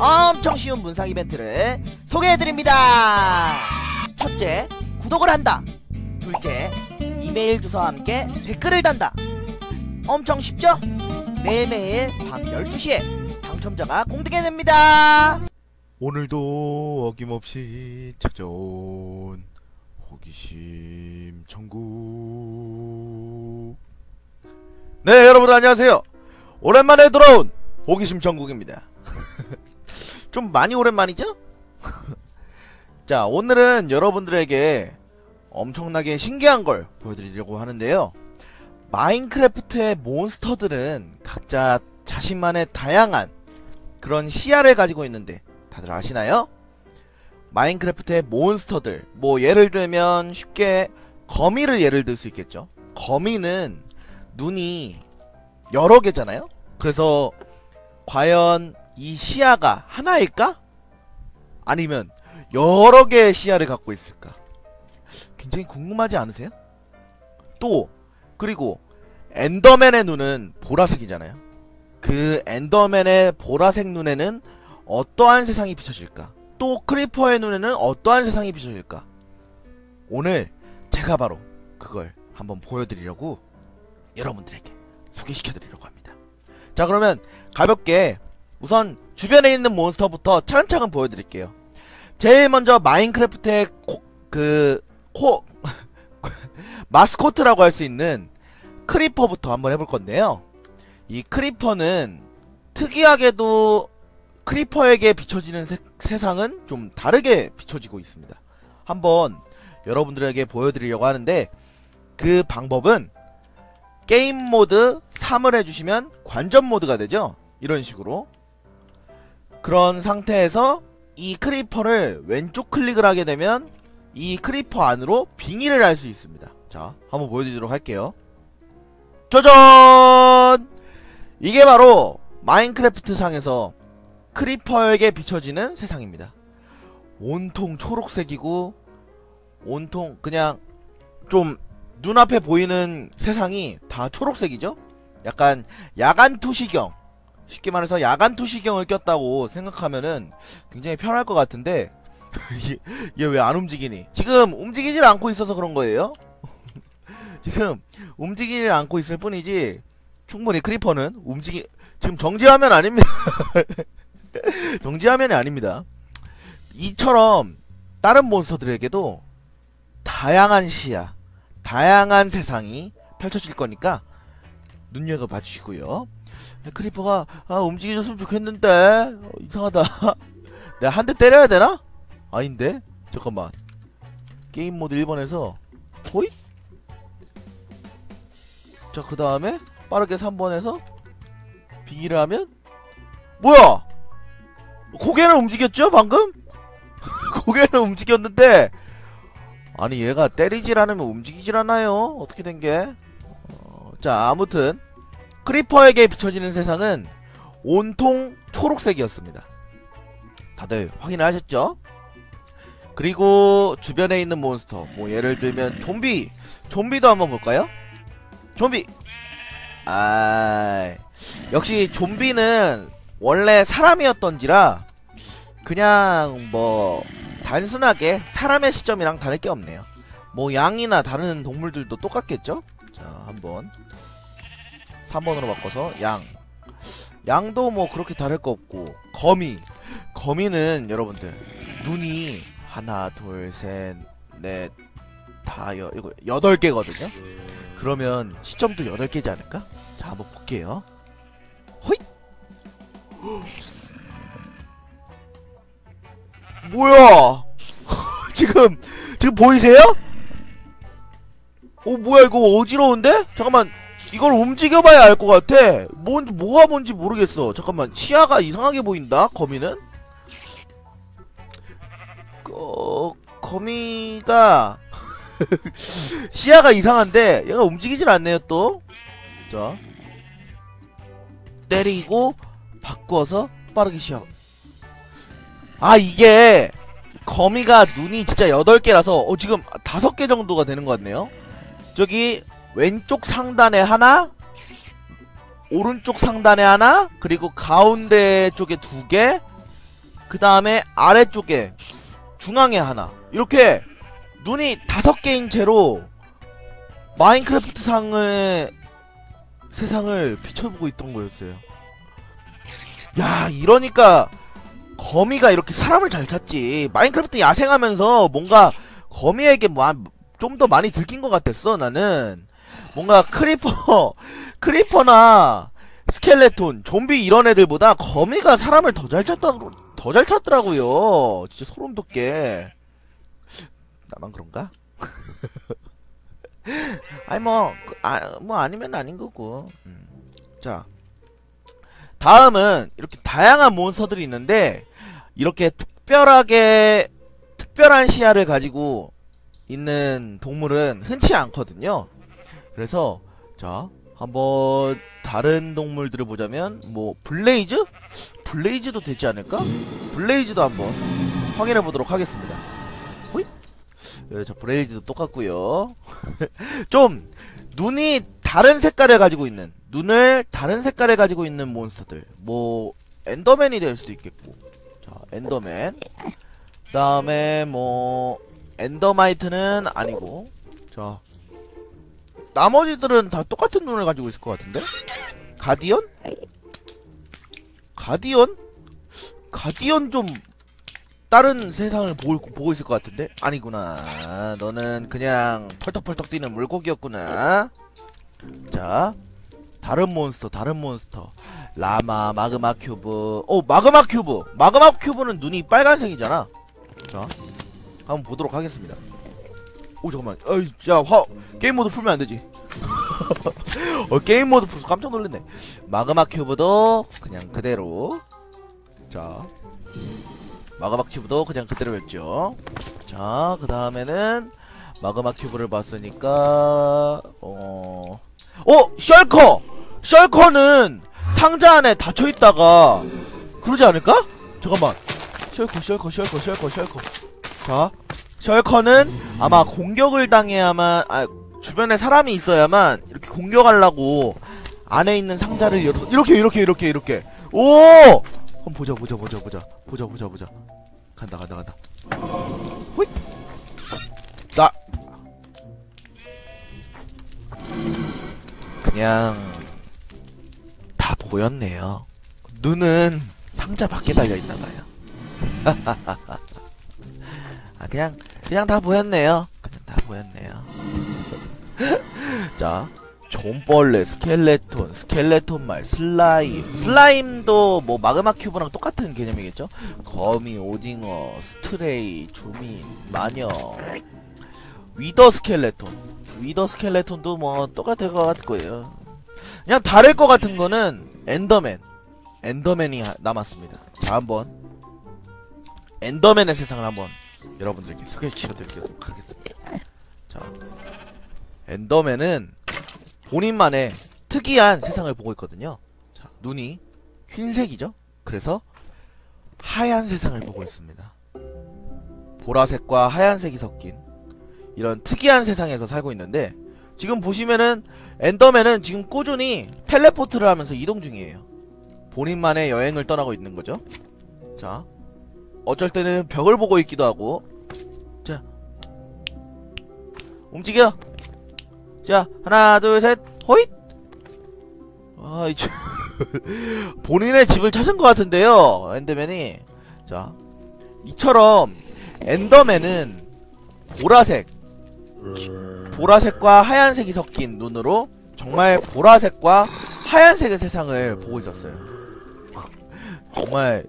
엄청 쉬운 문상 이벤트를 소개해드립니다. 첫째, 구독을 한다. 둘째, 이메일 주소와 함께 댓글을 단다. 엄청 쉽죠? 매일매일 밤 12시에 당첨자가 공개됩니다. 오늘도 어김없이 찾아온 호기심 천국 네 여러분 안녕하세요 오랜만에 돌아온 호기심 천국입니다 좀 많이 오랜만이죠? 자 오늘은 여러분들에게 엄청나게 신기한 걸 보여드리려고 하는데요 마인크래프트의 몬스터들은 각자 자신만의 다양한 그런 시야를 가지고 있는데 다들 아시나요? 마인크래프트의 몬스터들 뭐 예를 들면 쉽게 거미를 예를 들 수 있겠죠 거미는 눈이 여러 개잖아요 그래서 과연 이 시야가 하나일까? 아니면 여러 개의 시야를 갖고 있을까? 굉장히 궁금하지 않으세요? 또 그리고 엔더맨의 눈은 보라색이잖아요 그 엔더맨의 보라색 눈에는 어떠한 세상이 비춰질까? 또 크리퍼의 눈에는 어떠한 세상이 비춰질까? 오늘 제가 바로 그걸 한번 보여드리려고 여러분들에게 소개시켜드리려고 합니다. 자 그러면 가볍게 우선 주변에 있는 몬스터부터 차근차근 보여드릴게요. 제일 먼저 마인크래프트의 코, 그, 코, 마스코트라고 할 수 있는 크리퍼부터 한번 해볼 건데요. 이 크리퍼는 특이하게도 크리퍼에게 비춰지는 세, 세상은 좀 다르게 비춰지고 있습니다. 한번 여러분들에게 보여드리려고 하는데 그 방법은 게임 모드 3을 해주시면 관전 모드가 되죠. 이런 식으로 그런 상태에서 이 크리퍼를 왼쪽 클릭을 하게 되면 이 크리퍼 안으로 빙의를 할 수 있습니다. 자, 한번 보여드리도록 할게요. 짜잔! 이게 바로 마인크래프트 상에서 크리퍼에게 비춰지는 세상입니다. 온통 초록색이고 온통 그냥 좀 눈앞에 보이는 세상이 다 초록색이죠? 약간 야간 투시경 쉽게 말해서 야간 투시경을 꼈다고 생각하면은 굉장히 편할 것 같은데 얘 왜 안 움직이니? 지금 움직이질 않고 있어서 그런 거예요? 지금 움직이질 않고 있을 뿐이지 충분히 크리퍼는 움직이 지금 정지하면 아닙니다 정지화면이 아닙니다. 이처럼 다른 몬스터들에게도 다양한 시야, 다양한 세상이 펼쳐질 거니까 눈여겨봐 주시고요. 크리퍼가 아, 움직여줬으면 좋겠는데 어, 이상하다. 내가 한 대 때려야 되나? 아닌데? 잠깐만. 게임 모드 1번에서 호잇? 자, 그 다음에 빠르게 3번에서 비기를 하면 뭐야? 고개는 움직였죠 방금? 고개는 움직였는데 아니 얘가 때리질 않으면 움직이질 않아요 어떻게 된게 어, 자 아무튼 크리퍼에게 비춰지는 세상은 온통 초록색이었습니다 다들 확인을 하셨죠? 그리고 주변에 있는 몬스터 뭐 예를 들면 좀비 좀비도 한번 볼까요? 좀비 아 역시 좀비는 원래 사람이었던지라 그냥 뭐 단순하게 사람의 시점이랑 다를 게 없네요. 뭐 양이나 다른 동물들도 똑같겠죠? 자 한번 3번으로 바꿔서 양 양도 뭐 그렇게 다를 거 없고 거미 거미는 여러분들 눈이 하나 둘 셋 넷 다 여, 이거 여덟 개거든요 그러면 시점도 여덟 개지 않을까? 자 한번 볼게요 호잇 뭐야? 지금 지금 보이세요? 어 뭐야 이거 어지러운데? 잠깐만 이걸 움직여봐야 알 것 같아. 뭔지 뭐가 뭔지 모르겠어. 잠깐만 시야가 이상하게 보인다. 거미는. 어 거미가 시야가 이상한데 얘가 움직이질 않네요 또. 자 때리고 바꿔서 빠르게 시작 아 이게 거미가 눈이 진짜 8개라서 어 지금 5개 정도가 되는 것 같네요 저기 왼쪽 상단에 하나 오른쪽 상단에 하나 그리고 가운데 쪽에 두 개 그 다음에 아래쪽에 중앙에 하나 이렇게 눈이 다섯 개인 채로 마인크래프트 상의 세상을 비춰보고 있던 거였어요. 야 이러니까 거미가 이렇게 사람을 잘 찾지. 마인크래프트 야생하면서 뭔가 거미에게 뭐 좀더 많이 들킨 것 같았어 나는. 뭔가 크리퍼 크리퍼나 스켈레톤 좀비 이런 애들보다 거미가 사람을 더 잘 찾다 더잘 찾더라고요. 진짜 소름 돋게. 나만 그런가? 아니 뭐, 그, 아, 뭐 아니면 아닌 거고. 음. 자, 다음은 이렇게 다양한 몬스터들이 있는데 이렇게 특별하게 특별한 시야를 가지고 있는 동물은 흔치 않거든요. 그래서 자 한번 다른 동물들을 보자면 뭐 블레이즈? 블레이즈도 되지 않을까? 블레이즈도 한번 확인해 보도록 하겠습니다. 호잇. 예, 자 블레이즈도 똑같고요. 좀 눈이 다른 색깔을 가지고 있는 눈을 다른 색깔을 가지고 있는 몬스터들 뭐 엔더맨이 될 수도 있겠고 자 엔더맨 그 다음에 뭐 엔더마이트는 아니고 자 나머지들은 다 똑같은 눈을 가지고 있을 것 같은데? 가디언? 가디언? 가디언 좀 다른 세상을 보고, 보고 있을 것 같은데? 아니구나. 너는 그냥 펄떡펄떡 뛰는 물고기였구나. 자 다른 몬스터 다른 몬스터. 라마 마그마 큐브. 오 마그마 큐브! 마그마 큐브는 눈이 빨간색이잖아. 자 한번 보도록 하겠습니다. 오 잠깐만. 어이 야화 게임 모드 풀면 안되지 어 게임 모드 풀어서 깜짝 놀랐네 마그마 큐브도 그냥 그대로 자 마그마 큐브도 그냥 그대로였죠 자 그 다음에는 마그마 큐브를 봤으니까 어... 어! 셜커! 셜커는 상자 안에 닫혀있다가 그러지 않을까? 잠깐만 셜커 셜커 셜커 셜커 셜커 자 셜커는 아마 공격을 당해야만 아 주변에 사람이 있어야만 공격하려고 안에 있는 상자를 열어서 이렇게 이렇게 이렇게 이렇게 오! 한번 보자 보자 보자 보자 보자 보자 보자 간다 간다 간다 호잇 나 그냥 다 보였네요. 눈은 상자 밖에 달려 있나 봐요. 아 그냥 그냥 다 보였네요. 그냥 다 보였네요. 자, 존벌레, 스켈레톤, 스켈레톤 말, 슬라임. 슬라임도 뭐 마그마 큐브랑 똑같은 개념이겠죠? 거미, 오징어, 스트레이, 주민, 마녀, 위더 스켈레톤. 위더 스켈레톤도 뭐 똑같을 것 같고요. 그냥 다를 것 같은 거는 엔더맨. 엔더맨이 하- 남았습니다. 자, 한번 엔더맨의 세상을 한번 여러분들께 소개시켜 드리도록 하겠습니다. 자, 엔더맨은 본인만의 특이한 세상을 보고 있거든요. 자, 눈이 흰색이죠? 그래서 하얀 세상을 보고 있습니다. 보라색과 하얀색이 섞인 이런 특이한 세상에서 살고 있는데 지금 보시면은 엔더맨은 지금 꾸준히 텔레포트를 하면서 이동 중이에요. 본인만의 여행을 떠나고 있는 거죠. 자, 어쩔 때는 벽을 보고 있기도 하고, 자, 움직여. 자, 하나, 둘, 셋, 호잇. 아, 이 친- 본인의 집을 찾은 것 같은데요, 엔더맨이. 자, 이처럼 엔더맨은 보라색, 보라색과 하얀색이 섞인 눈으로 정말 보라색과 하얀색의 세상을 보고 있었어요. 정말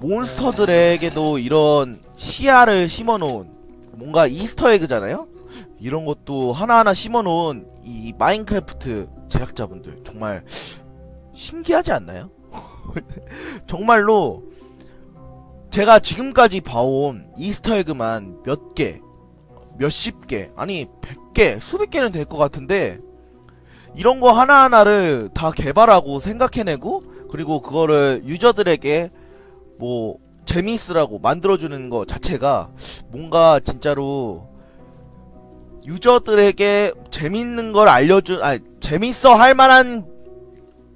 몬스터들에게도 이런 시야를 심어놓은 뭔가 이스터 에그잖아요? 이런 것도 하나하나 심어놓은 이 마인크래프트 제작자분들 정말 신기하지 않나요? 정말로 제가 지금까지 봐온 이스터 에그만 몇 개, 몇십 개, 아니 백 개, 수백 개는 될 것 같은데 이런 거 하나하나를 다 개발하고 생각해내고 그리고 그거를 유저들에게 뭐 재미있으라고 만들어주는 거 자체가 뭔가 진짜로 유저들에게 재밌는 걸 알려준 아 재밌어 할 만한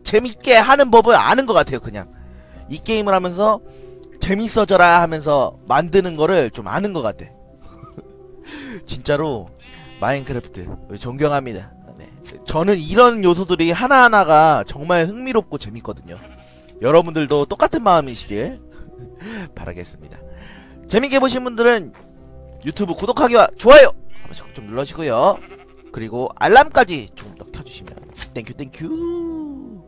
재밌게 하는 법을 아는 것 같아요 그냥 이 게임을 하면서 재밌어져라 하면서 만드는 거를 좀 아는 것 같아. 진짜로 마인크래프트 존경합니다. 네. 저는 이런 요소들이 하나하나가 정말 흥미롭고 재밌거든요. 여러분들도 똑같은 마음이시길 바라겠습니다. 재밌게 보신 분들은 유튜브 구독하기와 좋아요 한 번씩 좀 눌러주시고요. 그리고 알람까지 조금 더 켜주시면 땡큐 땡큐.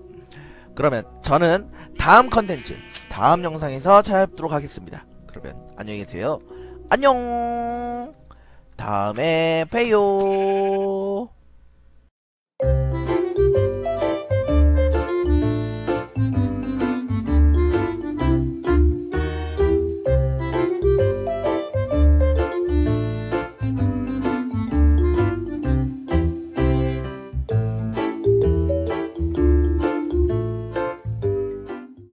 그러면 저는 다음 컨텐츠 다음 영상에서 찾아뵙도록 하겠습니다. 그러면 안녕히 계세요. 안녕. 다음에 봬요.